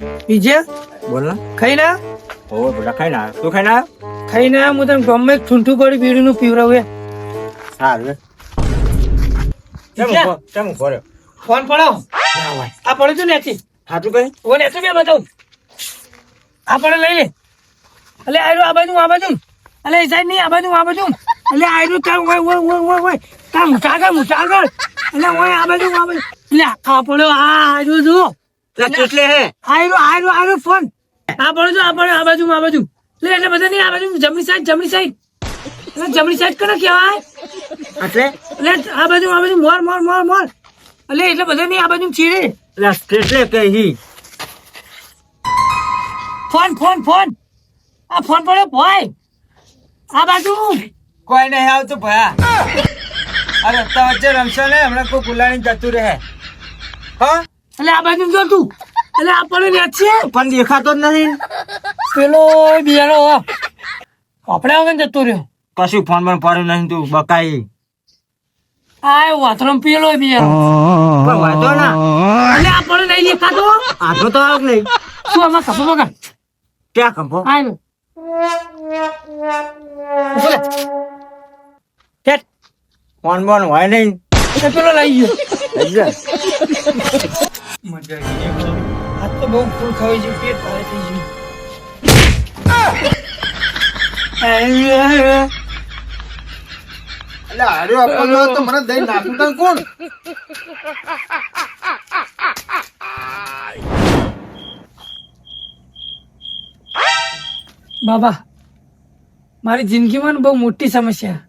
બીજે? બોલ ને ખાઈ ના ઓ બેટા ખાઈ ના તું ખાઈ ના ખાઈ ના હું તને ગમે એક ઠૂંઠું કરી બીડીનું પીવડાવું એ. સારું કેમ ઊભો? કેમ ઊભો રહ્યો? ફોન પડો આ પડે છે ને સાચું કઈ? ઓને એતો બે બતાવું? આ પડે લઈ લે. અલે આયરો આ બાજુ આ બાજુ. અલે એ સાઈડ નહીં આ બાજુ આ બાજુ. અલે આયરો તા ઓય ઓય ઓય ઓય ઓય. અલે આ બાજુ આ બાજુ. અલે આ પડ્યો. આ આયરો જો એટલે હે? આયરો આયરો આયરો ફોન. આ પડ્યો જો આ બાજુ આ બાજુ. લે એટલે બધા નહીં આ બાજુ જમણી સાઈડ જમણી સાઈડ એટલે જમણી સાઈડ કને કહેવાય. એટલે? એટલે આ બાજુ આ બાજુ મોર મોર મોર મોર. એટલે એટલે બધા નહીં આ બાજુ ચીરે એટલે કે હી ફોન ફોન ફોન. આ ફોન પડ્યો ભાઈ. આ બાજુ. કોઈ નહીં આવતું ભયા. અરે રસ્તા વચ્ચે રમશો ને હમણાં કોઈ ગુલાણી જતું રહે. હા? એટલે આ બાજુ જો તું. એટલે આપણે પડ્યો છે. પણ દેખાતો જ નથી. પેલો બિયારો આપણે વગર જતો રહ્યો. કશું ફોન પણ પડ્યું નહીં તું બકાઈ. આ વાથરો પેલો બિયારો પણ વાંધો ના. એટલે આપણને નહીં દેખાતો. આટલો તો આવ નહીં. શું આમાં કસો બગા ક્યાં કંપો ફોન બોન હોય નહીં. પેલો લઈ ગયો. મજા આવી ગઈ. આજ તો બહુ ફૂલ ખાવી છે પેટ ભારે થઈ ગયું. એટલે હાર્યો આપણને તો મને દઈ નાખ્યું તને કોણ? બાબા મારી જિંદગીમાં બહુ મોટી સમસ્યા.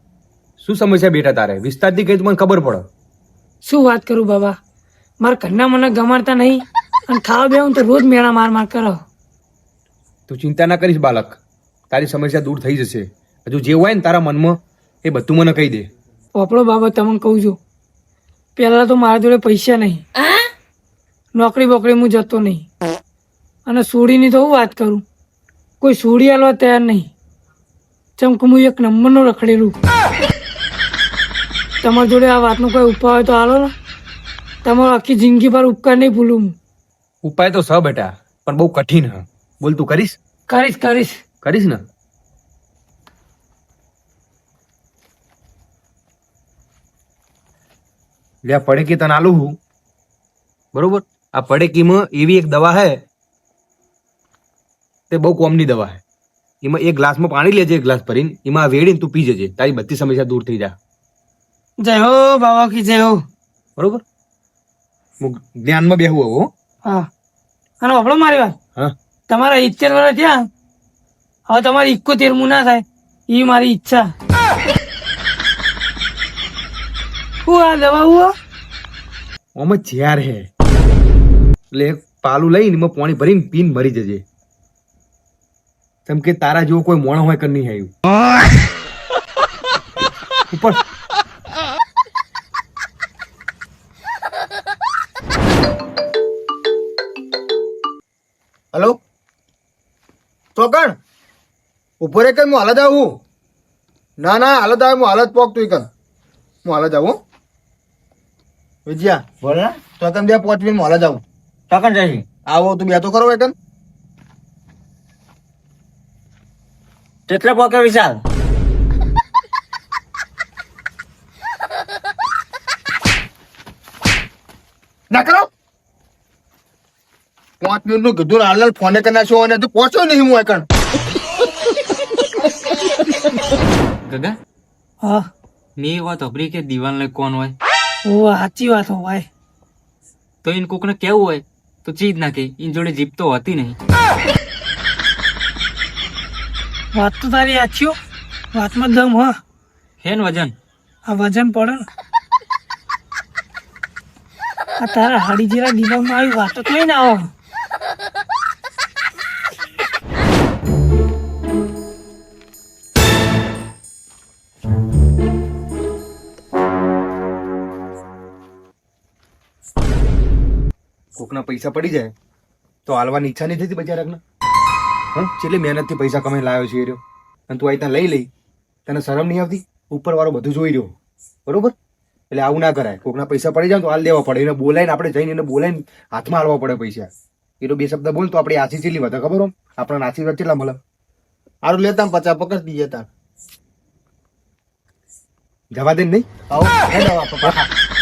શું સમસ્યા બેટા તારે? વિસ્તારથી કઈ મને ખબર પડે. શું વાત કરું બાબા? મારા ઘરના મને ગમાડતા નહીં. અને ખાવા બેહું તો રોજ મેળા માર માર કરો. તું ચિંતા ના કરીશ બાળક. તારી સમસ્યા દૂર થઈ જશે. હજુ જે હોય ને તારા મનમાં એ બધું મને કહી દે. પોપડો બાબા તમને કહું છું. પહેલાં તો મારા જોડે પૈસા નહીં. નોકરી બોકરી હું જતો નહીં. અને સોડીની તો હું વાત કરું. કોઈ સોડી આલવા તૈયાર નહીં. ચમક હું એક નંબરનો રખડેલું. તમારા જોડે આ વાતનો કોઈ ઉપાય હોય તો આલો ને. તમારો આખી જિંદગી પર ઉપકાર નહીં ભૂલું ઉપાય તો સ બેટા પણ બહુ કઠિન હ. બોલ તું કરીશ? કરીશ કરીશ. કરીશ ને? લે પડેકી તને આલું હું? બરોબર? આ પડેકીમાં એવી એક દવા હે તે બહુ કોમની દવા હે. એમાં એક ગ્લાસમાં પાણી લેજે એક ગ્લાસ ભરીને. એમાં વેડીને તું પી જજે. તારી બધી સમસ્યા દૂર થઈ જા. જય હો બાબા કી જય હો. બરોબર? હું જ્ઞાનમાં બેહું હવે હો. હા. અને આપણો મારી વાત. હા. તમારા ઇચ્છર વર્ષ થયા? હવે તમારી ઇકોતેર મુ ના થાય. એ મારી ઈચ્છા. હું આ દવા હું આમાં જ્યાર હે. એટલે પાલું લઈને એમાં પાણી ભરીને પીન મરી જજે. કેમ કે તારા જેવો કોઈ મોણો હોય કે નહીં આવ્યું. ઉપર ચોકણ ઊભો રે કે હું હાલત આવું? ના ના હાલત આવે હું હાલત પોક તું કર હું હાલત આવું વિજયા બોલ ને. ચોકન બે પોચ મિનિટ હાલત આવું. ચોકન જઈ. આવો તું બે તો કરો એકન કેટલા પોકે વિશાલ ના કરો. પાંચ મિનિટનું કીધું હાલ ફોને કરી નાખ્યો અને તું પહોંચ્યો નહીં હું એકણ. ગગા? હા. મેં એ વાત અભરી કે દીવાન લઈ કોણ હોય? ઓ સાચી વાત હોય ભાઈ. તો એને કોકને કેવું હોય તો ચીજ નાખે. એની જોડે જીપ તો હતી નહીં. વાત તો તારી સાચી વાતમાં દમ હા. હે ને વજન. આ વજન પડે ને. આ તારા હાડી જેરા માં આવી વાત તો ના આવો કોકના પૈસા પડી જાય તો હાલવાની ઈચ્છા નહીં થતી બચારાકને હા? છેલ્લી મહેનતથી પૈસા કમાઈ લાવ્યો છે એ રહ્યો. અને તું અહીં લઈ લઈ તને શરમ નહીં આવતી? ઉપર વાળો બધું જોઈ રહ્યો. બરોબર? એટલે આવું ના કરાય. કોકના પૈસા પડી જાય તો હાલ દેવા પડે. એને બોલાવીને આપણે જઈને એને બોલાવીને હાથમાં હાલવા પડે પૈસા. એ તો બે શબ્દ બોલ તો આપણી આશી ચેટલી વધે ખબર હોમ આપણને આશીર્વાદ કેટલા મળે? સારું લેતા પચાસ પકડ દીજે તાર. જવા દે નહીં? આવો